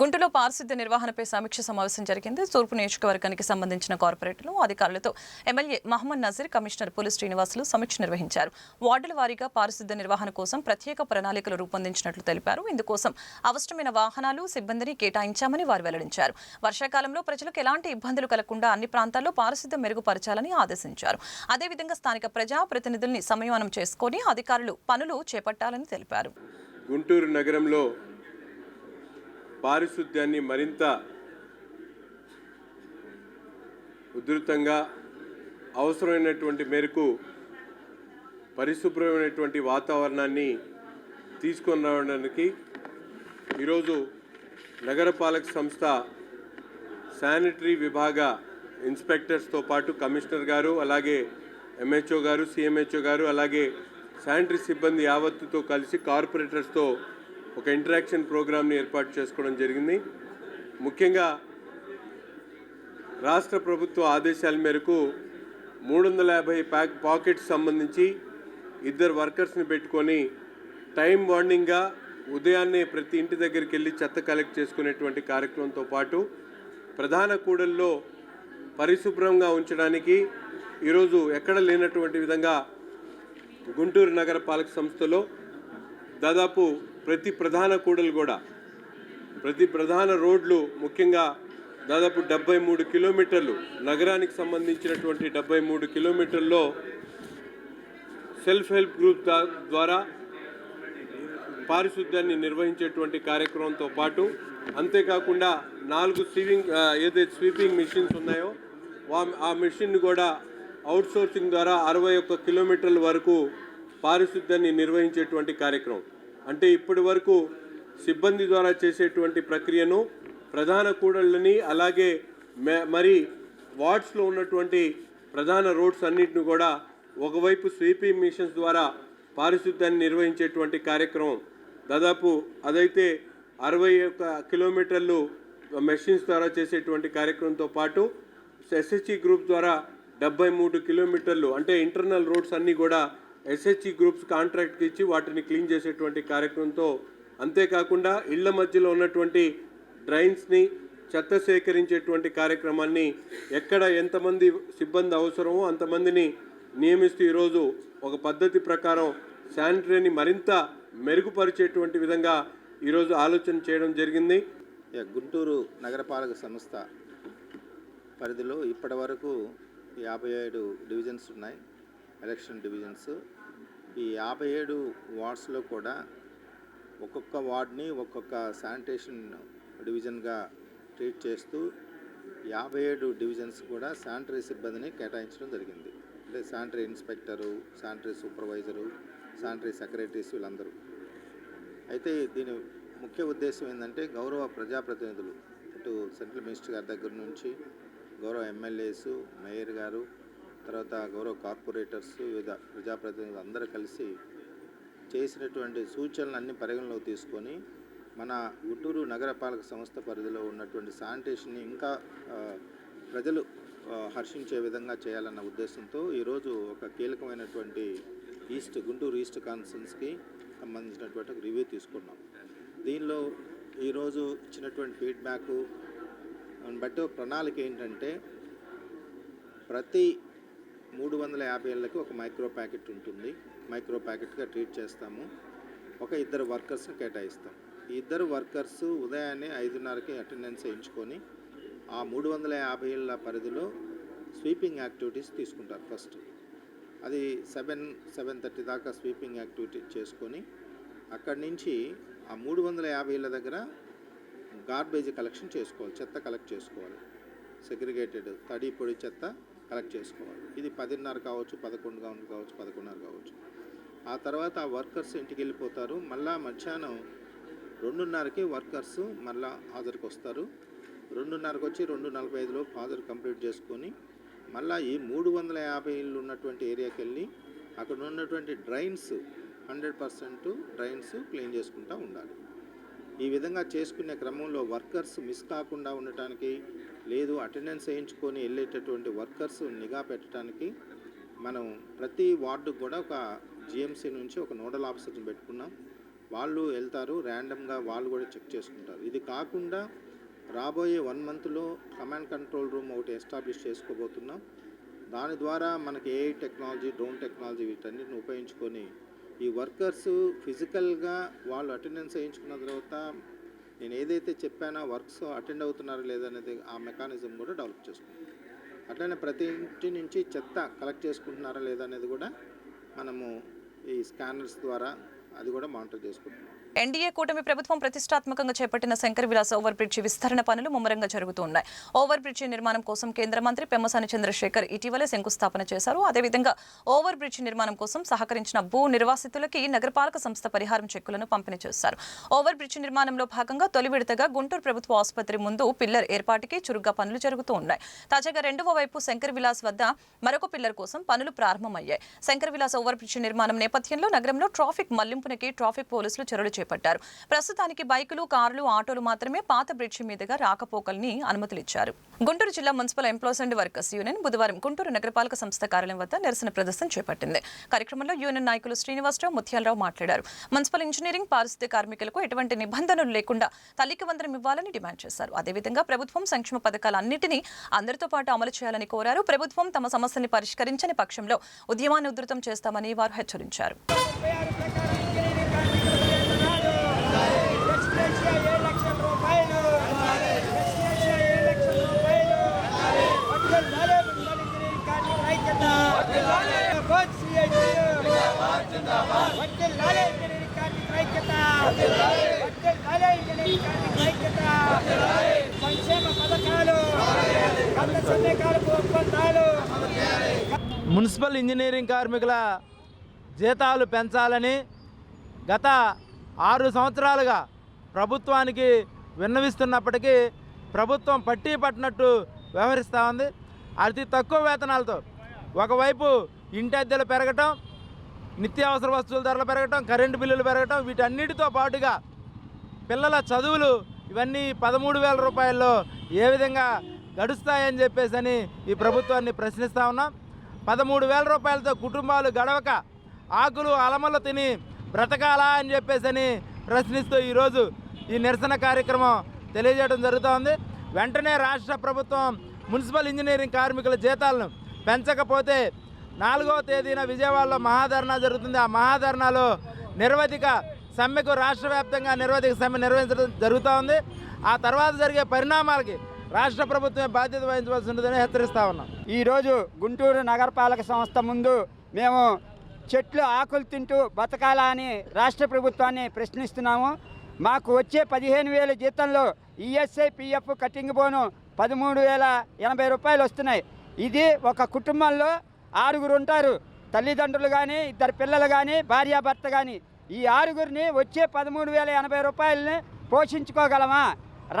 గుంటూరులో పారిశుద్ధ్య నిర్వహణపై సమీక్ష సమావేశం జరిగింది. తూర్పు నియోజకవర్గానికి సంబంధించిన కార్పొరేటర్లు అధికారులతో ఎమ్మెల్యే మహమ్మద్ నజీర్ కమిషనర్ పులి శ్రీనివాసులు సమీక్ష నిర్వహించారు. వార్డుల వారీగా పారిశుద్ధ్య నిర్వహణ కోసం ప్రత్యేక ప్రణాళికలు రూపొందించినట్లు తెలిపారు. ఇందుకోసం అవసరమైన వాహనాలు సిబ్బందిని కేటాయించామని వారు వెల్లడించారు. వర్షాకాలంలో ప్రజలకు ఎలాంటి ఇబ్బందులు కలగకుండా అన్ని ప్రాంతాల్లో పారిశుద్ధ్యం మెరుగుపరచాలని ఆదేశించారు. అదేవిధంగా స్థానిక ప్రజా సమయానం చేసుకుని చేసుకొని అధికారులు పనులు చేపట్టాలని తెలిపారు. గుంటూరు నగరంలో పారిశుద్ధ్యాన్ని మరింత ఉధృతంగా అవసరమైనటువంటి మేరకు పరిశుభ్రమైనటువంటి వాతావరణాన్ని తీసుకొని రావడానికి ఈరోజు నగరపాలక సంస్థ శానిటరీ విభాగ ఇన్స్పెక్టర్స్తో పాటు కమిషనర్ గారు అలాగే ఎంహెచ్ఓ గారు సిఎంహెచ్ఓ గారు అలాగే శానిటరీ సిబ్బంది యావత్తుతో కలిసి కార్పొరేటర్స్తో ఒక ఇంటరాక్షన్ ప్రోగ్రామ్ని ఏర్పాటు చేసుకోవడం జరిగింది. ముఖ్యంగా రాష్ట్ర ప్రభుత్వ ఆదేశాల మేరకు మూడు వందల యాభై ప్యాక్ పాకెట్స్ సంబంధించి ఇద్దరు వర్కర్స్ని పెట్టుకొని టైం వార్నింగ్గా ఉదయాన్నే ప్రతి ఇంటి దగ్గరికి వెళ్ళి చెత్త కలెక్ట్ చేసుకునేటువంటి కార్యక్రమంతో పాటు ప్రధాన కూడల్లో పరిశుభ్రంగా ఉంచడానికి ఈరోజు ఎక్కడ లేనటువంటి విధంగా గుంటూరు నగర పాలక సంస్థలో దాదాపు ప్రతి ప్రధాన కూడలు కూడా ప్రతి ప్రధాన రోడ్లు ముఖ్యంగా దాదాపు డెబ్బై మూడు కిలోమీటర్లు నగరానికి సంబంధించినటువంటి డెబ్బై మూడు కిలోమీటర్లో సెల్ఫ్ హెల్ప్ గ్రూప్ ద్వారా పారిశుద్ధ్యాన్ని నిర్వహించేటువంటి కార్యక్రమంతో పాటు అంతేకాకుండా నాలుగు స్వీపింగ్ ఏదైతే స్వీపింగ్ మిషన్స్ ఉన్నాయో వా- ఆ మిషన్ కూడా అవుట్సోర్సింగ్ ద్వారా అరవై ఒక్క కిలోమీటర్ల వరకు పారిశుద్ధ్యాన్ని నిర్వహించేటువంటి కార్యక్రమం. అంటే ఇప్పటి వరకు సిబ్బంది ద్వారా చేసేటువంటి ప్రక్రియను ప్రధాన కూడళ్ళని అలాగే మె మరి వార్డ్స్లో ఉన్నటువంటి ప్రధాన రోడ్స్ అన్నింటిని కూడా ఒకవైపు స్వీపింగ్ మిషన్స్ ద్వారా పారిశుద్ధ్యాన్ని నిర్వహించేటువంటి కార్యక్రమం. దాదాపు అదైతే అరవై ఒక్క కిలోమీటర్లు మెషిన్స్ ద్వారా చేసేటువంటి కార్యక్రమంతో పాటు ఎస్ఎస్సి గ్రూప్ ద్వారా డెబ్బై మూడు కిలోమీటర్లు అంటే ఇంటర్నల్ రోడ్స్ అన్నీ కూడా ఎస్హెచ్ఈ గ్రూప్స్ కాంట్రాక్ట్కి ఇచ్చి వాటిని క్లీన్ చేసేటువంటి కార్యక్రమంతో అంతేకాకుండా ఇళ్ళ మధ్యలో ఉన్నటువంటి డ్రైన్స్ని చెత్త సేకరించేటువంటి కార్యక్రమాన్ని ఎక్కడ ఎంతమంది సిబ్బంది అవసరమో అంతమందిని నియమిస్తూ ఈరోజు ఒక పద్ధతి ప్రకారం శానిటరీని మరింత మెరుగుపరిచేటువంటి విధంగా ఈరోజు ఆలోచన చేయడం జరిగింది. గుంటూరు నగరపాలక సంస్థ పరిధిలో ఇప్పటి వరకు యాభై ఏడు డివిజన్స్ ఉన్నాయి. Election divisions. ఈ యాభై ఏడు వార్డ్స్లో కూడా ఒక్కొక్క వార్డ్ని ఒక్కొక్క శానిటేషన్ డివిజన్గా ట్రీట్ చేస్తూ యాభై ఏడు డివిజన్స్ కూడా శానిటరీ సిబ్బందిని కేటాయించడం జరిగింది. అంటే sanitary inspector sanitary supervisor sanitary secretaries వీళ్ళందరూ. అయితే దీని ముఖ్య ఉద్దేశం ఏంటంటే గౌరవ ప్రజాప్రతినిధులు. ఇటు సెంట్రల్ మినిస్టర్ గారి దగ్గర నుంచి గౌరవ ఎమ్మెల్యేసు మేయర్ గారు తర్వాత గౌరవ కార్పొరేటర్స్ వివిధ ప్రజాప్రతినిధులు అందరూ కలిసి చేసినటువంటి సూచనలు అన్ని పరిగణలోకి తీసుకొని మన గుంటూరు నగరపాలక సంస్థ పరిధిలో ఉన్నటువంటి శానిటేషన్ని ఇంకా ప్రజలు హర్షించే విధంగా చేయాలన్న ఉద్దేశంతో ఈరోజు ఒక కీలకమైనటువంటి ఈస్ట్ గుంటూరు ఈస్ట్ కాన్ఫరెన్స్కి సంబంధించినటువంటి ఒక రివ్యూ తీసుకున్నాం. దీనిలో ఈరోజు ఇచ్చినటువంటి ఫీడ్బ్యాక్ బట్టి ప్రణాళిక ఏంటంటే ప్రతి మూడు వందల యాభై ఏళ్ళకి ఒక మైక్రో ప్యాకెట్ ఉంటుంది. మైక్రో ప్యాకెట్గా ట్రీట్ చేస్తాము. ఒక ఇద్దరు వర్కర్స్ని కేటాయిస్తాం. ఈ ఇద్దరు వర్కర్స్ ఉదయాన్నే ఐదున్నరకి అటెండెన్స్ వేయించుకొని ఆ మూడు వందల యాభై ఏళ్ళ పరిధిలో స్వీపింగ్ యాక్టివిటీస్ తీసుకుంటారు ఫస్ట్. అది సెవెన్ సెవెన్ థర్టీ దాకా స్వీపింగ్ యాక్టివిటీ చేసుకొని అక్కడి నుంచి ఆ మూడు వందల యాభై ఏళ్ళ దగ్గర గార్బేజ్ కలెక్షన్ చేసుకోవాలి చెత్త కలెక్ట్ చేసుకోవాలి. సెగ్రిగేటెడ్ తడి పొడి చెత్త కలెక్ట్ చేసుకోవాలి. ఇది పదిన్నర కావచ్చు పదకొండు కావచ్చు కావచ్చు పదకొండున్నర కావచ్చు. ఆ తర్వాత ఆ వర్కర్స్ ఇంటికి వెళ్ళిపోతారు. మళ్ళా మధ్యాహ్నం రెండున్నరకి వర్కర్స్ మళ్ళా హాజరుకు వస్తారు రెండున్నరకు వచ్చి రెండు నలభై ఐదులో హాజరు కంప్లీట్ చేసుకొని మళ్ళా ఈ మూడు వందల యాభై ఇళ్ళు ఉన్నటువంటి ఏరియాకి వెళ్ళి అక్కడ ఉన్నటువంటి drains hundred percent drains clean చేసుకుంటూ ఉండాలి. ఈ విధంగా చేసుకునే క్రమంలో వర్కర్స్ మిస్ కాకుండా ఉండటానికి లేదు అటెండెన్స్ వేయించుకొని వెళ్ళేటటువంటి వర్కర్స్ నిఘా పెట్టడానికి మనం ప్రతి వార్డుకు కూడా ఒక జిఎంసీ నుంచి ఒక నోడల్ ఆఫీసర్ని పెట్టుకున్నాం. వాళ్ళు వెళ్తారు ర్యాండమ్గా వాళ్ళు కూడా చెక్ చేసుకుంటారు. ఇది కాకుండా రాబోయే వన్ మంత్లో కమాండ్ కంట్రోల్ రూమ్ ఒకటి ఎస్టాబ్లిష్ చేసుకోబోతున్నాం. దాని ద్వారా మనకి ఏ టెక్నాలజీ డ్రోన్ టెక్నాలజీ వీటన్నిటిని ఉపయోగించుకొని ఈ వర్కర్స్ ఫిజికల్గా వాళ్ళు అటెండెన్స్ వేయించుకున్న తర్వాత నేను ఏదైతే చెప్పానో వర్క్స్ అటెండ్ అవుతున్నారా లేదనేది ఆ మెకానిజం కూడా డెవలప్ చేసుకుంటాం అట్లనే ప్రతి ఇంటి నుంచి చెత్త కలెక్ట్ చేసుకుంటున్నారా లేదా అనేది కూడా మనము ఈ స్కానర్స్ ద్వారా అది కూడా మానిటర్ చేసుకుంటున్నాం. ఎన్డీఏ కూటమి ప్రభుత్వం ప్రతిష్టాత్మకంగా చేపట్టిన శంకర్ విలాస్ ఓవర్ బ్రిడ్జి విస్తరణ పనులు ముమ్మరంగా జరుగుతున్నాయి. ఓవర్ బ్రిడ్జి నిర్మాణం కోసం కేంద్ర మంత్రి పెమ్మసాని చంద్రశేఖర్ ఇటీవలే శంకుస్థాపన చేశారు. అదేవిధంగా ఓవర్ బ్రిడ్జి నిర్మాణం కోసం సహకరించిన భూ నిర్వాసితులకి నగరపాలక సంస్థ పరిహారం చెక్కులను పంపిణీ చేశారు. ఓవర్ బ్రిడ్జి నిర్మాణంలో భాగంగా తొలి విడతగా గుంటూరు ప్రభుత్వ ఆసుపత్రి ముందు పిల్లర్ ఏర్పాటుకి చురుగ్గా పనులు జరుగుతూ ఉన్నాయి. తాజాగా రెండవ వైపు శంకర్ విలాస్ వద్ద మరొక పిల్లర్ కోసం పనులు ప్రారంభమయ్యాయి. శంకర్ విలాస్ ఓవర్ బ్రిడ్జి నిర్మాణం నేపథ్యంలో నగరంలో ట్రాఫిక్ మళ్ళింపునకి ట్రాఫిక్ పోలీసులు చర్యలు చేపట్టారు. ప్రస్తుతానికి బైకులు కార్లు ఆటోలు మాత్రమే పాత బ్రిడ్జి మీదుగా రాకపోకల్ని అనుమతులిచ్చారు. గుంటూరు జిల్లా municipal employees and workers union బుధవారం గుంటూరు నగరపాలక సంస్థ కార్యాలయం వద్ద నిరసన ప్రదర్శన చేపట్టింది. కార్యక్రమంలో యూనియన్ నాయకులు శ్రీనివాసరావు ముత్యాలరావు మాట్లాడారు. మున్సిపల్ ఇంజనీరింగ్ పారిశుద్ధ్య కార్మికులకు ఎటువంటి నిబంధనలు లేకుండా తల్లికి వందనం ఇవ్వాలని డిమాండ్ చేశారు. అదేవిధంగా ప్రభుత్వం సంక్షేమ పథకాలన్నింటినీ అందరితో పాటు అమలు చేయాలని కోరారు. ప్రభుత్వం తమ సమస్యని పరిష్కరించని పక్షంలో ఉద్యమాన్ని ఉధృతం చేస్తామని వారు హెచ్చరించారు ఏడు లక్షల రూపాయలు ఏడు లక్షల రూపాయలు వర్ధిల్లాలే మున్సిపల్ ఇంజనీరింగ్ కార్మికుల ఐక్యత. జిందాబాద్ CITU. వర్ధిల్లాలే ఇంజనీరింగ్ కార్మికుల ఐక్యత. వర్ధిల్లాలే ఇంజనీరింగ్ కార్మికుల ఐక్యత. సంక్షేమ పథకాలు గత సందేకాలకు ఒప్పందాలు మున్సిపల్ ఇంజనీరింగ్ కార్మికుల జీతాలు పెంచాలని గత ఆరు సంవత్సరాలుగా ప్రభుత్వానికి విన్నవిస్తున్నప్పటికీ ప్రభుత్వం పట్టీ పట్టినట్టు వ్యవహరిస్తూ ఉంది. అతి తక్కువ వేతనాలతో ఒకవైపు ఇంటి అద్దెలు పెరగటం నిత్యావసర వస్తువుల ధరలు పెరగటం కరెంటు బిల్లులు పెరగటం వీటన్నిటితో పాటుగా పిల్లల చదువులు ఇవన్నీ పదమూడు వేల రూపాయల్లో ఏ విధంగా గడుస్తాయని చెప్పేసి అని ఈ ప్రభుత్వాన్ని ప్రశ్నిస్తూ ఉన్నాం. పదమూడు వేల రూపాయలతో కుటుంబాలు గడవక ఆకులు అలమలు తిని బ్రతకాలా అని చెప్పేసి అని ప్రశ్నిస్తూ ఈరోజు ఈ నిరసన కార్యక్రమం తెలియజేయడం జరుగుతోంది. వెంటనే రాష్ట్ర ప్రభుత్వం మున్సిపల్ ఇంజనీరింగ్ కార్మికుల జీతాలను పెంచకపోతే నాలుగవ తేదీన విజయవాడలో మహాధర్నా జరుగుతుంది. ఆ మహాధర్నాలో నిర్వధిక సమ్మెకు రాష్ట్ర వ్యాప్తంగా నిర్వధిక సమ్మె నిర్వహించడం జరుగుతూ ఉంది ఆ తర్వాత జరిగే పరిణామాలకి రాష్ట్ర ప్రభుత్వమే బాధ్యత వహించవలసి ఉంటుందని హెచ్చరిస్తా ఉన్నాం. ఈరోజు గుంటూరు నగరపాలక సంస్థ ముందు మేము చెట్లు ఆకులు తింటూ బతకాలా అని రాష్ట్ర ప్రభుత్వాన్ని ప్రశ్నిస్తున్నాము. మాకు వచ్చే పదిహేను వేల జీతంలో ఈఎస్ఐ పిఎఫ్ కటింగ్ బోను పదమూడు వేల ఎనభై రూపాయలు వస్తున్నాయి. ఇది ఒక కుటుంబంలో ఆరుగురు ఉంటారు. తల్లిదండ్రులు కానీ ఇద్దరు పిల్లలు కానీ భార్యాభర్త కానీ ఈ ఆరుగురిని వచ్చే పదమూడు వేల ఎనభై రూపాయలని పోషించుకోగలమా?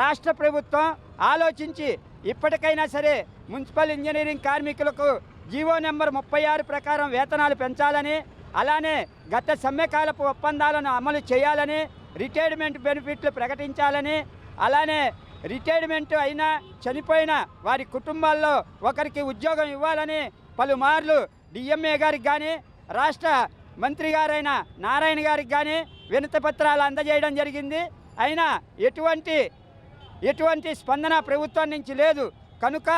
రాష్ట్ర ప్రభుత్వం ఆలోచించి ఇప్పటికైనా సరే మున్సిపల్ ఇంజనీరింగ్ కార్మికులకు జీవో నెంబర్ ముప్పై ఆరు ప్రకారం వేతనాలు పెంచాలని అలానే గత సమ్మెకాలపు ఒప్పందాలను అమలు చేయాలని రిటైర్మెంట్ బెనిఫిట్లు ప్రకటించాలని అలానే రిటైర్మెంట్ అయినా చనిపోయిన వారి కుటుంబాల్లో ఒకరికి ఉద్యోగం ఇవ్వాలని పలుమార్లు డిఎంఏ గారికి కానీ రాష్ట్ర మంత్రి గారైన నారాయణ గారికి కానీ వినతి పత్రాలు అందజేయడం జరిగింది. అయినా ఎటువంటి ఎటువంటి స్పందన ప్రభుత్వం నుంచి లేదు. కనుక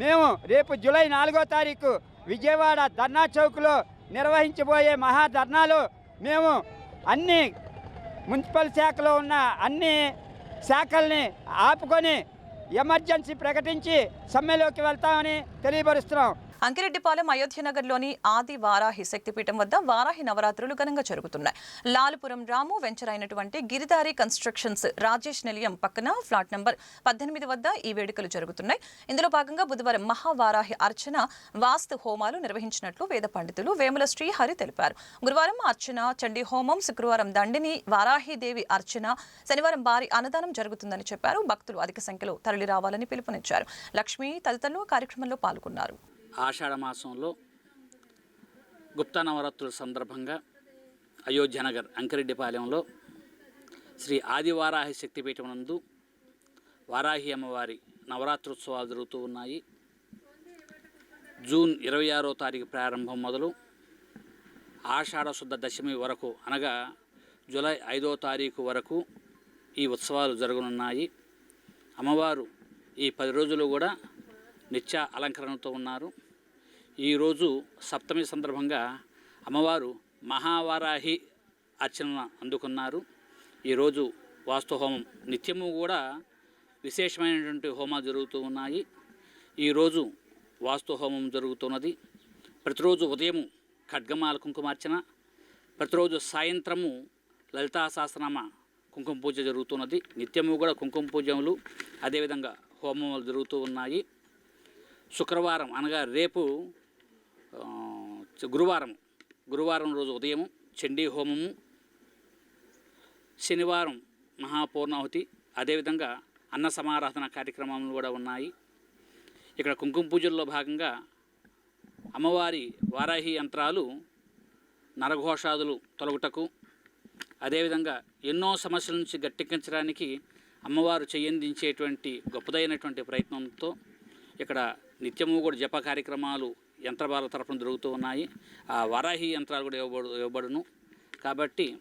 మేము రేపు జూలై నాలుగో తారీఖు విజయవాడ ధర్నా చౌక్లో నిర్వహించబోయే మహా ధర్నాలు మేము అన్ని మున్సిపల్ శాఖలో ఉన్న అన్ని శాఖల్ని ఆపుకొని ఎమర్జెన్సీ ప్రకటించి సమ్మెలోకి వెళ్తామని తెలియపరుస్తున్నాం. అంకిరెడ్డిపాలెం అయోధ్యనగర్లోని ఆది వారాహి శక్తిపీఠం వద్ద వారాహి నవరాత్రులు ఘనంగా జరుగుతున్నాయి. లాలుపురం రాము వెంచర్ అయినటువంటి గిరిదారి కన్స్ట్రక్షన్స్ రాజేష్ నిలయం పక్కన ఫ్లాట్ నెంబర్ పద్దెనిమిది వద్ద ఈ వేడుకలు జరుగుతున్నాయి. ఇందులో భాగంగా బుధవారం మహావారాహి అర్చన వాస్తు హోమాలు నిర్వహించినట్లు వేద పండితులు వేముల శ్రీహరి తెలిపారు. గురువారం అర్చన చండీ హోమం శుక్రవారం దండిని వారాహిదేవి అర్చన శనివారం భారీ అన్నదానం జరుగుతుందని చెప్పారు. భక్తులు అధిక సంఖ్యలో తరలి రావాలని పిలుపునిచ్చారు. లక్ష్మి తదితరులు కార్యక్రమంలో పాల్గొన్నారు. ఆషాఢ మాసంలో గుప్తా నవరాత్రుల సందర్భంగా అయోధ్యనగర్ అంకరెడ్డిపాలెంలో శ్రీ ఆదివారాహి శక్తిపీఠం నందు వారాహి అమ్మవారి నవరాత్రోత్సవాలు జరుగుతూ ఉన్నాయి. జూన్ ఇరవై ఆరో తారీఖు ప్రారంభం మొదలు ఆషాఢ శుద్ధ దశమి వరకు అనగా జూలై ఐదో తారీఖు వరకు ఈ ఉత్సవాలు జరగనున్నాయి. అమ్మవారు ఈ పది రోజులు కూడా నిత్య అలంకరణతో ఉన్నారు. ఈరోజు సప్తమి సందర్భంగా అమ్మవారు మహావారాహి అర్చన అందుకున్నారు. ఈరోజు వాస్తు హోమం నిత్యము కూడా విశేషమైనటువంటి హోమాలు జరుగుతూ ఉన్నాయి. ఈరోజు వాస్తు హోమం జరుగుతున్నది. ప్రతిరోజు ఉదయము ఖడ్గమాల కుంకుమార్చన ప్రతిరోజు సాయంత్రము లలితా సహస్రనామ కుంకుమ పూజ జరుగుతున్నది. నిత్యము కూడా కుంకుమ పూజలు అదేవిధంగా హోమములు జరుగుతూ ఉన్నాయి. శుక్రవారం అనగా రేపు గురువారం. గురువారం రోజు ఉదయం చండీ హోమము శనివారం మహాపూర్ణాహుతి అదేవిధంగా అన్న సమారాధన కార్యక్రమాలు కూడా ఉన్నాయి. ఇక్కడ కుంకుమ పూజల్లో భాగంగా అమ్మవారి వారాహి యంత్రాలు నరఘోషాదులు తొలగుటకు అదేవిధంగా ఎన్నో సమస్యల నుంచి గట్టెక్కించడానికి అమ్మవారు చేయందించేటువంటి గొప్పదైనటువంటి ప్రయత్నంతో ఇక్కడ నిత్యము కూడా జప కార్యక్రమాలు యంత్రబాల తరఫున దొరుకుతూ ఉన్నాయి. ఆ వారాహి యంత్రాలు కూడా ఇవ్వబడు ఇవ్వబడును. కాబట్టి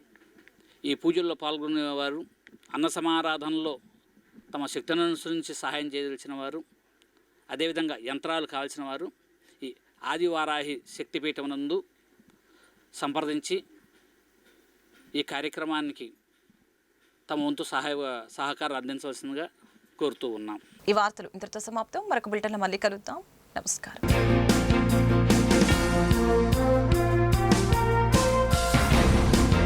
ఈ పూజల్లో పాల్గొనేవారు అన్న సమారాధనలో తమ శక్తిని అనుసరించి సహాయం చేయదలిచిన వారు అదేవిధంగా యంత్రాలు కావాల్సిన వారు ఈ ఆదివారాహి శక్తిపీఠం నందు సంప్రదించి ఈ కార్యక్రమానికి తమ వంతు సహాయ సహకారం అందించవలసిందిగా కోరుతూ ఉన్నాం. ఈ వార్తలు ఇంతటితో సమాప్తం. మరొక బులెటిన్లో మళ్ళీ కలుద్దాం. నమస్కారం.